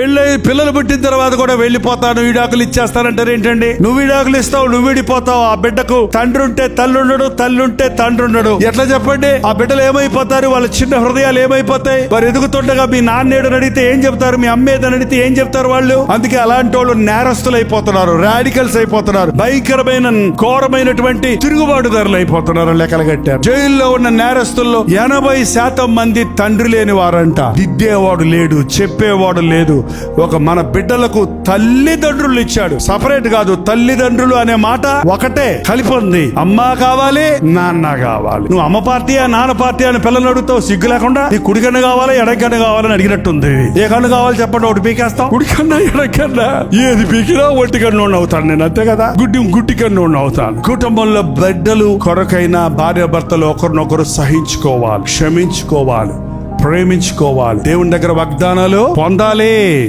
పెళ్ళి పిల్లలు పుట్టిన తర్వాత కూడా వెళ్ళిపోతాను. విడాకులు ఇచ్చేస్తానంటారు ఏంటండి? నువ్వు విడాకులు ఇస్తావు నువ్వు విడిపోతావు. ఆ బిడ్డకు తండ్రి ఉంటే తల్లి ఉండడు తల్లి ఉంటే తండ్రి ఉండడు ఎట్లా చెప్పండి? ఆ బిడ్డలు ఏమైపోతారు? వాళ్ళ చిన్న హృదయాలు ఏమైపోతాయి? వారు ఎదుగుతుండగా మీ నాన్నేడు అడిగితే ఏం చెప్తారు? మీ అమ్మేదని అడిగితే ఏం చెప్తారు వాళ్ళు? అందుకే అలాంటి వాళ్ళు నేరస్తులు అయిపోతున్నారు రాడికల్స్ అయిపోతున్నారు భయంకరమైన ఘోరమైనటువంటి తిరుగుబాటుదారులు అయిపోతున్నారు లెక్కలు కట్టారు జైల్లో ఉన్న నేరస్తుల్లో ఎనభై శాతం మంది తండ్రి లేని వారంట దిద్దేవాడు లేడు చెప్పేవాడు లేదు. ఒక మన బిడ్డలకు తల్లిదండ్రులు ఇచ్చాడు. సపరేట్ కాదు తల్లిదండ్రులు అనే మాట ఒకటే కలిపి ఉంది అమ్మ కావాలి నాన్న కావాలి. నువ్వు అమ్మ పార్టీ నాన్న పార్టీ అని పిల్లలు అడుగుతావు? సిగ్గు లేకుండా? నీ కుడి కన్ను కావాలి ఎడకన్ను కావాలని అడిగినట్టుంది. ఏ కన్ను కావాలి చెప్పండి ఒకటి పీకేస్తాం. కుడి కన్నా ఎడకన్నా ఏది పీకినా ఒట్టి కన్ను అవుతాను నేను అంతే కదా? గుడ్డి గుడ్డి కన్ను అవుతాను. కుటుంబంలో బిడ్డలు కొరకైన భార్య భర్తలు ఒకరినొకరు సహించుకోవాలి క్షమించుకోవాలి. ప్రేమించుకోవాలి. దేవుని దగ్గర వాగ్దానాలు పొందాలి.